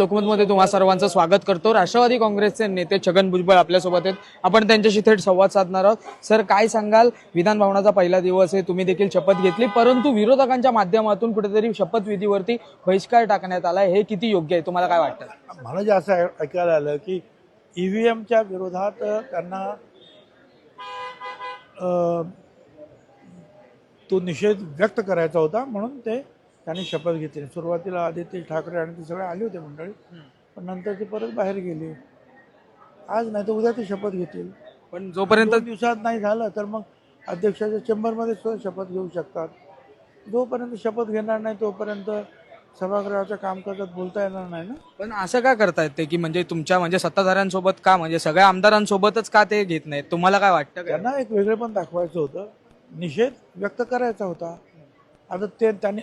लोकमतमध्ये तुम्हा सर्वांचं स्वागत करतो. राष्ट्रवादी काँग्रेसचे नेते छगन भुजबळ आपल्यासोबत आहेत. आपण त्यांच्याशी थेट संवाद साधणार आहोत. सर काय सांगाल? विधान भवनाचा पहिला दिवस आहे. तुम्ही देखील शपथ घेतली. परंतु विरोधकांच्या माध्यमातून कुठेतरी शपथविधीवरती बहिष्कार टाकण्यात आला हे किती योग्य आहे? तुम्हाला काय वाटतं? मला जे असं ऐकायला आलं की ईव्हीएमच्या विरोधात त्यांना तो निषेध व्यक्त करायचा होता म्हणून ते त्यांनी शपथ घेतली. सुरुवातीला आदित्य ठाकरे आणि ते सगळे आले होते मंडळी. पण नंतर ते परत बाहेर गेले. आज नाही तर उद्या ते शपथ घेतील. पण जोपर्यंत दिवसात नाही झालं तर मग अध्यक्षाच्या चेंबरमध्ये सुद्धा शपथ घेऊ शकतात. जोपर्यंत शपथ घेणार नाही तोपर्यंत सभागृहाच्या कामकाजात बोलता येणार नाही ना? पण असं का करतायत ते? की म्हणजे तुमच्या म्हणजे सत्ताधाऱ्यांसोबत का? म्हणजे सगळ्या आमदारांसोबतच का ते घेत नाहीत? तुम्हाला काय वाटतं? त्यांना एक वेगळेपण दाखवायचं होतं. निषेध व्यक्त करायचा होता. आता ते त्यांनी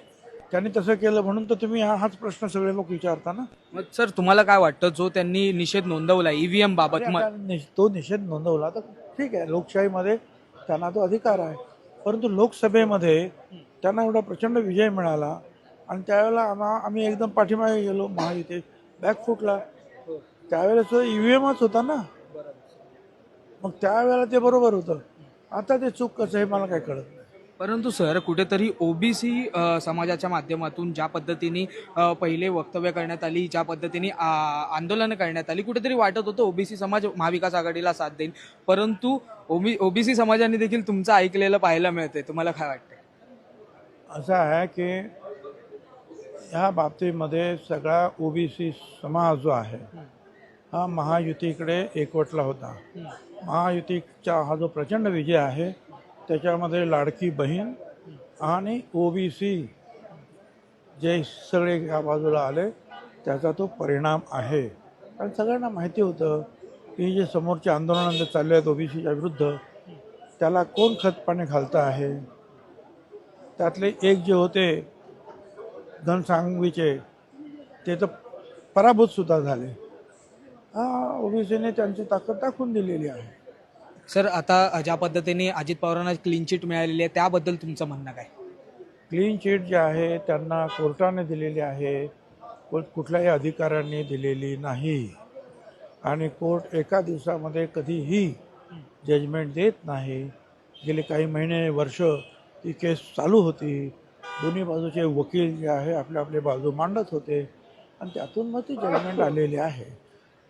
त्यांनी तसं केलं म्हणून तर तुम्ही हा हाच प्रश्न सगळे लोक विचारता ना? मग सर तुम्हाला काय वाटतं? जो त्यांनी निषेध नोंदवला ईव्हीएम बाबत अरे मग आता निष- तो निषेध नोंदवला तर ठीक आहे लोकशाहीमध्ये त्यांना तो अधिकार आहे. परंतु लोकसभेमध्ये त्यांना एवढा प्रचंड विजय मिळाला आणि त्यावेळेला आम्हा आम्ही एकदम पाठीमागे गेलो महायुती बॅक फुटला. त्यावेळेस ईव्हीएमच होता ना? मग त्यावेळेला ते बरोबर होतं. आता ते चूक कसं हे मला काय कळत नाही. परंतु सर कुठेतरी ओबीसी समाजाच्या माध्यमातून ज्या पद्धतीने पहिले वक्तव्य करण्यात आली ज्या पद्धतीने आंदोलन करण्यात आली कुठेतरी वाटत होतं ओबीसी समाज महाविकास आघाडीला साथ देईल. परंतु ओबी ओबीसी समाजाने देखील तुमचं ऐकलेलं पाहायला मिळतंय. तुम्हाला काय वाटतं असं आहे की ह्या बाबतीमध्ये सगळा ओबीसी समाज जो आहे हा महायुतीकडे एकवटला होता. महायुतीचा हा जो प्रचंड विजय आहे त्याच्यामध्ये लाडकी बहीण आणि ओ बी सी जे सगळे या बाजूला आले त्याचा तो परिणाम आहे. कारण सगळ्यांना माहिती होतं की जे समोरचे आंदोलनं चालले आहेत ओ बी सीच्या विरुद्ध त्याला कोण खतपाणी घालतं आहे? त्यातले एक जे होते धनसांगवीचे ते तर पराभूतसुद्धा झाले. हा ओबीसीने त्यांची ताकद दाखवून दिलेली आहे. सर आता ज्या पद्धतीने अजित पवारांना क्लीन चिट मिळालेली आहे त्याबद्दल तुमचं म्हणणं काय? क्लीन चिट जे आहे त्यांना कोर्टाने दिलेली आहे. कुठल्याही अधिकाऱ्यांनी दिलेली नाही. आणि कोर्ट एका दिवसामध्ये कधीही जजमेंट देत नाही. गेले काही महिने वर्ष ती केस चालू होती. दोन्ही बाजूचे वकील जे आहे आपले आपले बाजू मांडत होते. आणि त्यातून मग ती जजमेंट आलेली आहे.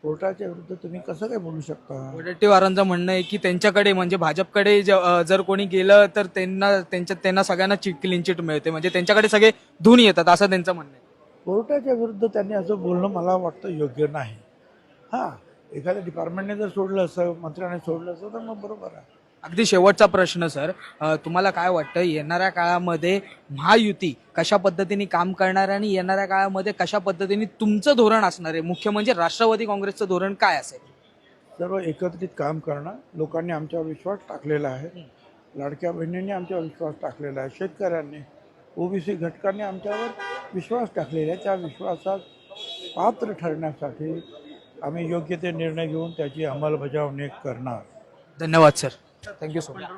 कोर्टाच्या विरुद्ध तुम्ही कसं काय बोलू शकता? वडेट्टीवारांचं म्हणणं आहे की त्यांच्याकडे म्हणजे भाजपकडे ज- अ, जर कोणी गेलं तर त्यांना त्यांच्या त्यांना सगळ्यांना क्लीन चिट मिळते. म्हणजे त्यांच्याकडे सगळे धुन येतात असं त्यांचं म्हणणं आहे. कोर्टाच्या विरुद्ध त्यांनी असं बोलणं मला वाटतं योग्य नाही. हां एखाद्या डिपार्टमेंटने जर सोडलं असं मंत्र्याने सोडलं असं तर मग बरोबर आहे. अगदी शेवटचा प्रश्न सर. तुम्हाला काय वाटतं येणाऱ्या काळामध्ये महायुती कशा पद्धतीने काम करणार आणि येणाऱ्या काळामध्ये कशा पद्धतीने तुमचं धोरण असणार आहे? मुख्य म्हणजे राष्ट्रवादी काँग्रेसचं धोरण काय असेल? सर्व एकत्रित काम करणं लोकांनी आमच्यावर विश्वास टाकलेला आहे. लाडक्या बहिणींनी आमच्यावर विश्वास टाकलेला आहे. शेतकऱ्यांनी ओबीसी घटकांनी आमच्यावर विश्वास टाकलेला आहे. त्या विश्वासात पात्र ठरण्यासाठी आम्ही योग्य ते निर्णय घेऊन त्याची अंमलबजावणी करणार. धन्यवाद sir. Thank you so much.